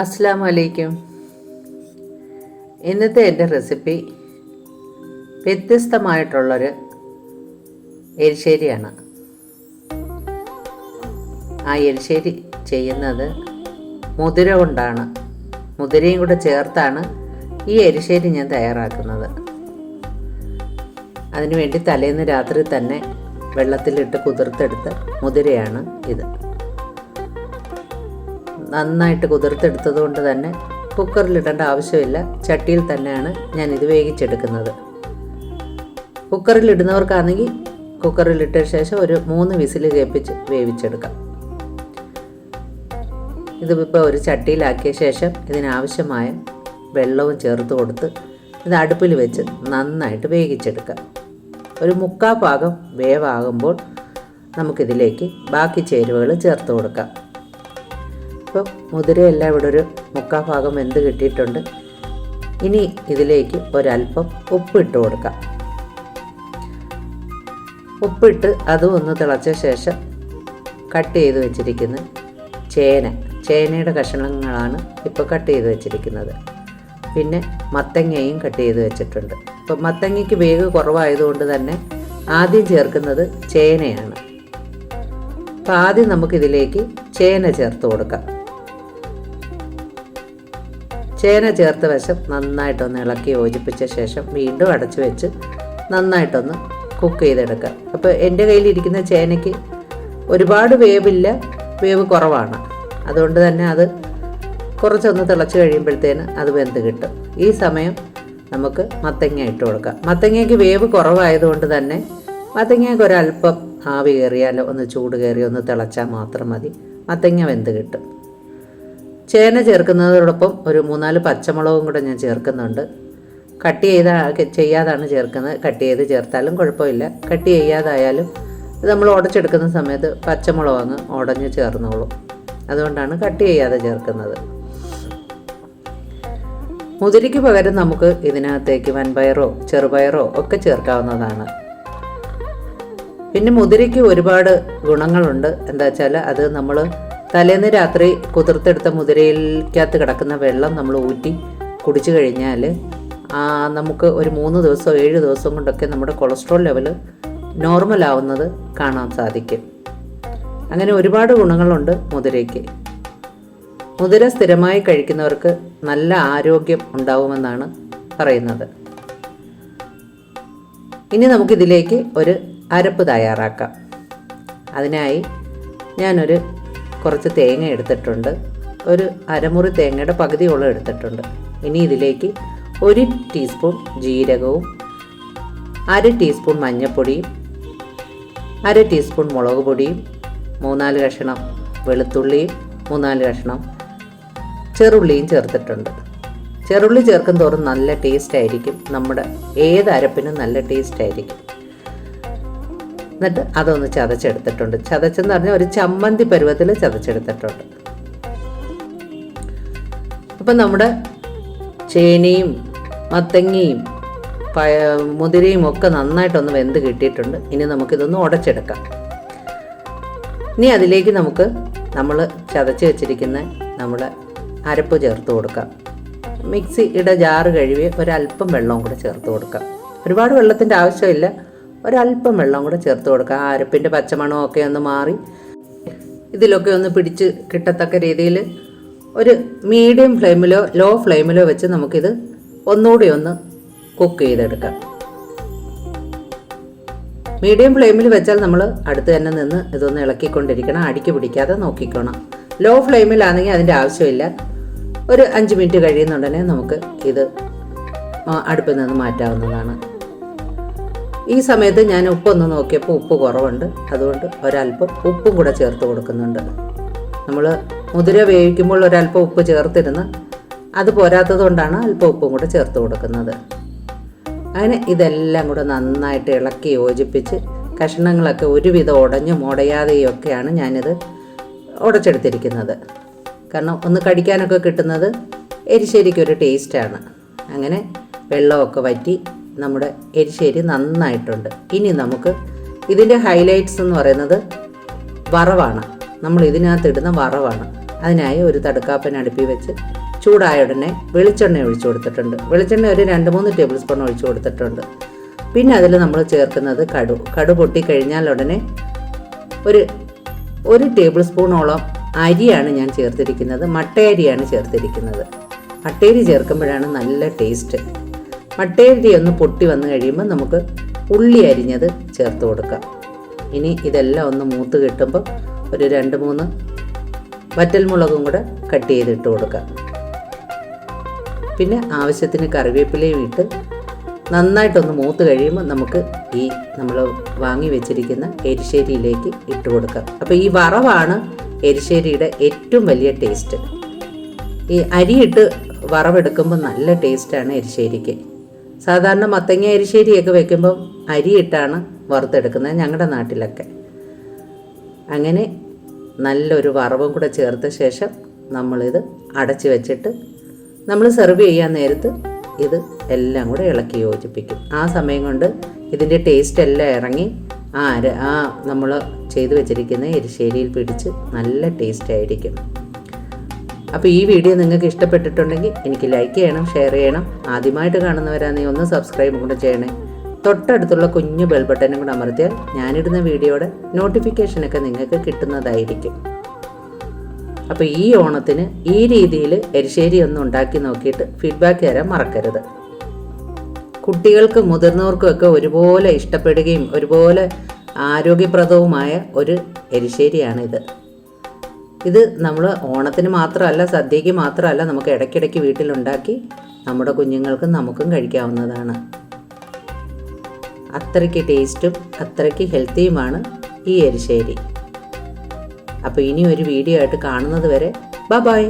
അസ്സാം വലൈക്കും ഇന്നത്തെ എന്റെ റെസിപ്പി വ്യത്യസ്തമായിട്ടുള്ളൊരു എരിശ്ശേരിയാണ്. ആ എരിശ്ശേരി ചെയ്യുന്നത് മുതിര കൊണ്ടാണ്. മുതിരയും കൂടെ ചേർത്താണ് ഈ എരിശ്ശേരി ഞാൻ തയ്യാറാക്കുന്നത്. അതിനുവേണ്ടി തലേന്ന് രാത്രി തന്നെ വെള്ളത്തിലിട്ട് കുതിർത്തെടുത്ത മുതിരയാണ് ഇത്. നന്നായിട്ട് കുതിർത്തെടുത്തത് കൊണ്ട് തന്നെ കുക്കറിലിടേണ്ട ആവശ്യമില്ല. ചട്ടിയിൽ തന്നെയാണ് ഞാൻ ഇത് വേവിച്ചെടുക്കുന്നത്. കുക്കറിലിടുന്നവർക്കാണെങ്കിൽ കുക്കറിലിട്ട ശേഷം ഒരു മൂന്ന് വിസിൽ കേൾപ്പിച്ച് വേവിച്ചെടുക്കാം. ഇതിപ്പോൾ ഒരു ചട്ടിയിലാക്കിയ ശേഷം ഇതിനാവശ്യമായ വെള്ളവും ചേർത്ത് കൊടുത്ത് ഇത് അടുപ്പിൽ വെച്ച് നന്നായിട്ട് വേവിച്ചെടുക്കാം. ഒരു മുക്കാ ഭാഗം വേവാകുമ്പോൾ നമുക്കിതിലേക്ക് ബാക്കി ചേരുവകൾ ചേർത്ത് കൊടുക്കാം. ഇപ്പം മുതിരയെല്ലാം ഇവിടെ ഒരു മുക്കാ ഭാഗം വെന്ത് കിട്ടിയിട്ടുണ്ട്. ഇനി ഇതിലേക്ക് ഒരല്പം ഉപ്പിട്ട് കൊടുക്കാം. ഉപ്പിട്ട് അതും ഒന്ന് തിളച്ച ശേഷം കട്ട് ചെയ്ത് വെച്ചിരിക്കുന്ന ചേന. ചേനയുടെ കഷണങ്ങളാണ് ഇപ്പോൾ കട്ട് ചെയ്ത് വെച്ചിരിക്കുന്നത്. പിന്നെ മത്തങ്ങയും കട്ട് ചെയ്ത് വെച്ചിട്ടുണ്ട്. ഇപ്പം മത്തങ്ങയ്ക്ക് വേഗ കുറവായതുകൊണ്ട് തന്നെ ആദ്യം ചേർക്കുന്നത് ചേനയാണ്. അപ്പം ആദ്യം നമുക്കിതിലേക്ക് ചേന ചേർത്ത് കൊടുക്കാം. ചേന ചേർത്ത് വശം നന്നായിട്ടൊന്ന് ഇളക്കി യോജിപ്പിച്ച ശേഷം വീണ്ടും അടച്ചു വെച്ച് നന്നായിട്ടൊന്ന് കുക്ക് ചെയ്തെടുക്കുക. അപ്പോൾ എന്റെ കയ്യിലിരിക്കുന്ന ചേനയ്ക്ക് ഒരുപാട് വേവില്ല വേവ് കുറവാണ്. അതുകൊണ്ട് തന്നെ അത് കുറച്ചൊന്ന് തിളച്ച് കഴിയുമ്പോഴത്തേന് അത് വെന്ത് കിട്ടും. ഈ സമയം നമുക്ക് മത്തങ്ങ ഇട്ട് കൊടുക്കാം. മത്തങ്ങയ്ക്ക് വേവ് കുറവായതുകൊണ്ട് തന്നെ മത്തങ്ങയ്ക്ക് ഒരല്പം ആവി കയറിയാലോ ഒന്ന് ചൂട് കയറി ഒന്ന് തിളച്ചാൽ മാത്രം മതി. മത്തങ്ങ വെന്ത് കിട്ടും. ചേന ചേർക്കുന്നതോടൊപ്പം ഒരു മൂന്നാൽ പച്ചമുളകും കൂടെ ഞാൻ ചേർക്കുന്നുണ്ട്. കട്ട് ചെയ്ത ചെയ്യാതാണ് ചേർക്കുന്നത്. കട്ട് ചെയ്ത് ചേർത്താലും കുഴപ്പമില്ല. കട്ട് ചെയ്യാതായാലും ഇത് നമ്മൾ ഉടച്ചെടുക്കുന്ന സമയത്ത് പച്ചമുളക് അങ്ങ് ഉടഞ്ഞ് ചേർന്നോളും. അതുകൊണ്ടാണ് കട്ട് ചെയ്യാതെ ചേർക്കുന്നത്. മുതിരിക്ക് പകരം നമുക്ക് ഇതിനകത്തേക്ക് വൻപയറോ ചെറുപയറോ ഒക്കെ ചേർക്കാവുന്നതാണ്. പിന്നെ മുതിരയ്ക്ക് ഒരുപാട് ഗുണങ്ങളുണ്ട്. എന്താ വെച്ചാൽ അത് നമ്മൾ തലേന്ന് രാത്രി കുതിർത്തെടുത്ത മുതിരയിലേക്കകത്ത് കിടക്കുന്ന വെള്ളം നമ്മൾ ഊറ്റി കുടിച്ചു കഴിഞ്ഞാൽ നമുക്ക് ഒരു മൂന്ന് ദിവസം ഏഴ് ദിവസം കൊണ്ടൊക്കെ നമ്മുടെ കൊളസ്ട്രോൾ ലെവൽ നോർമൽ ആവുന്നത് കാണാൻ സാധിക്കും. അങ്ങനെ ഒരുപാട് ഗുണങ്ങളുണ്ട് മുതിരയ്ക്ക്. മുതിര സ്ഥിരമായി കഴിക്കുന്നവർക്ക് നല്ല ആരോഗ്യം ഉണ്ടാവുമെന്നാണ് പറയുന്നത്. ഇനി നമുക്കിതിലേക്ക് ഒരു അരപ്പ് തയ്യാറാക്കാം. അതിനായി ഞാനൊരു കുറച്ച് തേങ്ങ എടുത്തിട്ടുണ്ട്. ഒരു അരമുറി തേങ്ങയുടെ പകുതിയോളം എടുത്തിട്ടുണ്ട്. ഇനി ഇതിലേക്ക് ഒരു ടീസ്പൂൺ ജീരകവും അര ടീസ്പൂൺ മഞ്ഞൾപ്പൊടിയും അര ടീസ്പൂൺ മുളക് പൊടിയും മൂന്നാൽ കഷ്ണം വെളുത്തുള്ളിയും മൂന്നാൽ കഷ്ണം ചെറുള്ളിയും ചേർത്തിട്ടുണ്ട്. ചെറുള്ളി ചേർക്കും തോറും നല്ല ടേസ്റ്റ് ആയിരിക്കും. നമ്മുടെ ഏത് അരപ്പിനും നല്ല ടേസ്റ്റ് ആയിരിക്കും. എന്നിട്ട് അതൊന്ന് ചതച്ചെടുത്തിട്ടുണ്ട്. ചതച്ചെന്ന് പറഞ്ഞാൽ ഒരു ചമ്മന്തി പരുവത്തിൽ ചതച്ചെടുത്തിട്ടുണ്ട്. അപ്പം നമ്മുടെ ചേനയും മത്തങ്ങയും പയ മുതിരയും ഒക്കെ നന്നായിട്ടൊന്ന് വെന്ത് കിട്ടിയിട്ടുണ്ട്. ഇനി നമുക്കിതൊന്ന് ഉടച്ചെടുക്കാം. ഇനി അതിലേക്ക് നമുക്ക് നമ്മൾ ചതച്ച് വെച്ചിരിക്കുന്ന നമ്മുടെ അരപ്പ് ചേർത്ത് കൊടുക്കാം. മിക്സിയുടെ ജാറ് കഴുകി ഒരല്പം വെള്ളവും കൂടെ ചേർത്ത് കൊടുക്കാം. ഒരുപാട് വെള്ളത്തിന്റെ ആവശ്യമില്ല. ഒരല്പം വെള്ളം കൂടെ ചേർത്ത് കൊടുക്കുക. ആ അരപ്പിന്റെ പച്ചമണമൊക്കെ ഒന്ന് മാറി ഇതിലൊക്കെ ഒന്ന് പിടിച്ച് കിട്ടത്തക്ക രീതിയിൽ ഒരു മീഡിയം ഫ്ലെയിമിലോ ലോ ഫ്ലെയിമിലോ വെച്ച് നമുക്കിത് ഒന്നുകൂടി ഒന്ന് കുക്ക് ചെയ്തെടുക്കാം. മീഡിയം ഫ്ലെയിമിൽ വെച്ചാൽ നമ്മൾ അടുത്ത് തന്നെ നിന്ന് ഇതൊന്ന് ഇളക്കിക്കൊണ്ടിരിക്കണം. അടിക്ക് പിടിക്കാതെ നോക്കിക്കോണം. ലോ ഫ്ലെയിമിലാണെങ്കിൽ അതിന്റെ ആവശ്യമില്ല. ഒരു അഞ്ച് മിനിറ്റ് കഴിയുന്നുണ്ടെങ്കിൽ നമുക്ക് ഇത് അടുപ്പിൽ നിന്ന് മാറ്റാവുന്നതാണ്. ഈ സമയത്ത് ഞാൻ ഉപ്പൊന്ന് നോക്കിയപ്പോൾ ഉപ്പ് കുറവുണ്ട്. അതുകൊണ്ട് ഒരല്പം ഉപ്പും കൂടെ ചേർത്ത് കൊടുക്കുന്നുണ്ട്. നമ്മൾ മുതിര വേവിക്കുമ്പോൾ ഒരല്പം ഉപ്പ് ചേർത്തിരുന്ന് അത് പോരാത്തത് കൊണ്ടാണ് അല്പം ഉപ്പും കൂടെ ചേർത്ത് കൊടുക്കുന്നത്. അങ്ങനെ ഇതെല്ലാം കൂടെ നന്നായിട്ട് ഇളക്കി യോജിപ്പിച്ച് കഷ്ണങ്ങളൊക്കെ ഒരുവിധം ഉടഞ്ഞും ഉടയാതെയൊക്കെയാണ് ഞാനിത് ഉടച്ചെടുത്തിരിക്കുന്നത്. കാരണം ഒന്ന് കടിക്കാനൊക്കെ കിട്ടുന്നത് എരിശ്ശേരിക്കൊരു ടേസ്റ്റാണ്. അങ്ങനെ വെള്ളമൊക്കെ വറ്റി നമ്മുടെ എരിശ്ശേരി നന്നായിട്ടുണ്ട്. ഇനി നമുക്ക് ഇതിന്റെ ഹൈലൈറ്റ്സ് എന്ന് പറയുന്നത് വറവാണ്. നമ്മൾ ഇതിനകത്ത് ഇടുന്ന വറവാണ്. അതിനായി ഒരു തടുക്കാപ്പൻ അടുപ്പി വെച്ച് ചൂടായ ഉടനെ വെളിച്ചെണ്ണ ഒഴിച്ചു കൊടുത്തിട്ടുണ്ട്. വെളിച്ചെണ്ണ ഒരു രണ്ട് മൂന്ന് ടേബിൾ സ്പൂൺ ഒഴിച്ചു കൊടുത്തിട്ടുണ്ട്. പിന്നെ അതിൽ നമ്മൾ ചേർക്കുന്നത് കടു. കടു പൊട്ടിക്കഴിഞ്ഞാൽ ഉടനെ ഒരു ഒരു ടേബിൾ സ്പൂണോളം അരിയാണ് ഞാൻ ചേർത്തിരിക്കുന്നത്. മട്ടയരിയാണ് ചേർത്തിരിക്കുന്നത്. മട്ടയരി ചേർക്കുമ്പോഴാണ് നല്ല ടേസ്റ്റ് മട്ടയരി ഒന്ന് പൊട്ടി വന്നു കഴിയുമ്പോൾ നമുക്ക് ഉള്ളി അരിഞ്ഞത് ചേർത്ത് കൊടുക്കാം. ഇനി ഇതെല്ലാം ഒന്ന് മൂത്ത് കിട്ടുമ്പോൾ ഒരു രണ്ട് മൂന്ന് വറ്റൽമുളകും കൂടെ കട്ട് ചെയ്തിട്ട് കൊടുക്കാം. പിന്നെ ആവശ്യത്തിന് കറിവേപ്പിലയും ഇട്ട് നന്നായിട്ടൊന്ന് മൂത്ത് കഴിയുമ്പോൾ നമുക്ക് ഈ നമ്മൾ വാങ്ങി വെച്ചിരിക്കുന്ന എരിശ്ശേരിയിലേക്ക് ഇട്ട് കൊടുക്കാം. അപ്പോൾ ഈ വറവാണ് എരിശ്ശേരിയുടെ ഏറ്റവും വലിയ ടേസ്റ്റ്. ഈ അരിയിട്ട് വറവെടുക്കുമ്പോൾ നല്ല ടേസ്റ്റാണ് എരിശ്ശേരിക്ക്. സാധാരണ മത്തങ്ങ എരിശ്ശേരിയൊക്കെ വെക്കുമ്പോൾ അരിയിട്ടാണ് വറുത്തെടുക്കുന്നത് ഞങ്ങളുടെ നാട്ടിലൊക്കെ. അങ്ങനെ നല്ലൊരു വറവും കൂടെ ചേർത്ത ശേഷം നമ്മളിത് അടച്ചു വെച്ചിട്ട് നമ്മൾ സെർവ് ചെയ്യാൻ നേരത്ത് ഇത് എല്ലാം കൂടെ ഇളക്കി യോജിപ്പിക്കും. ആ സമയം കൊണ്ട് ഇതിന്റെ ടേസ്റ്റ് എല്ലാം ഇറങ്ങി ആ ആ നമ്മൾ ചെയ്തു വെച്ചിരിക്കുന്ന എരിശ്ശേരിയിൽ പിടിച്ച് നല്ല ടേസ്റ്റ് ആയിരിക്കും. അപ്പോൾ ഈ വീഡിയോ നിങ്ങൾക്ക് ഇഷ്ടപ്പെട്ടിട്ടുണ്ടെങ്കിൽ എനിക്ക് ലൈക്ക് ചെയ്യണം ഷെയർ ചെയ്യണം. ആദ്യമായിട്ട് കാണുന്നവരാണെങ്കിൽ ഒന്ന് സബ്സ്ക്രൈബ് കൂടെ ചെയ്യണേ. തൊട്ടടുത്തുള്ള കുഞ്ഞു ബെൽ ബട്ടനും കൂടെ അമർത്തിയാൽ ഞാനിടുന്ന വീഡിയോയുടെ നോട്ടിഫിക്കേഷനൊക്കെ നിങ്ങൾക്ക് കിട്ടുന്നതായിരിക്കും. അപ്പോൾ ഈ ഓണത്തിന് ഈ രീതിയിൽ എരിശ്ശേരി ഒന്ന് ഉണ്ടാക്കി നോക്കിയിട്ട് ഫീഡ്ബാക്ക് തരാൻ മറക്കരുത്. കുട്ടികൾക്കും മുതിർന്നവർക്കും ഒക്കെ ഒരുപോലെ ഇഷ്ടപ്പെടുകയും ഒരുപോലെ ആരോഗ്യപ്രദവുമായ ഒരു എരിശ്ശേരിയാണിത്. ഇത് നമ്മൾ ഓണത്തിന് മാത്രമല്ല സദ്യയ്ക്ക് മാത്രമല്ല നമുക്ക് ഇടയ്ക്കിടയ്ക്ക് വീട്ടിലുണ്ടാക്കി നമ്മുടെ കുഞ്ഞുങ്ങൾക്കും നമുക്കും കഴിക്കാവുന്നതാണ്. അത്രയ്ക്ക് ടേസ്റ്റും അത്രയ്ക്ക് ഹെൽത്തിയുമാണ് ഈ എരിശ്ശേരി. അപ്പോൾ ഇനി ഒരു വീഡിയോ ആയിട്ട് കാണുന്നത് വരെ ബ ബായ്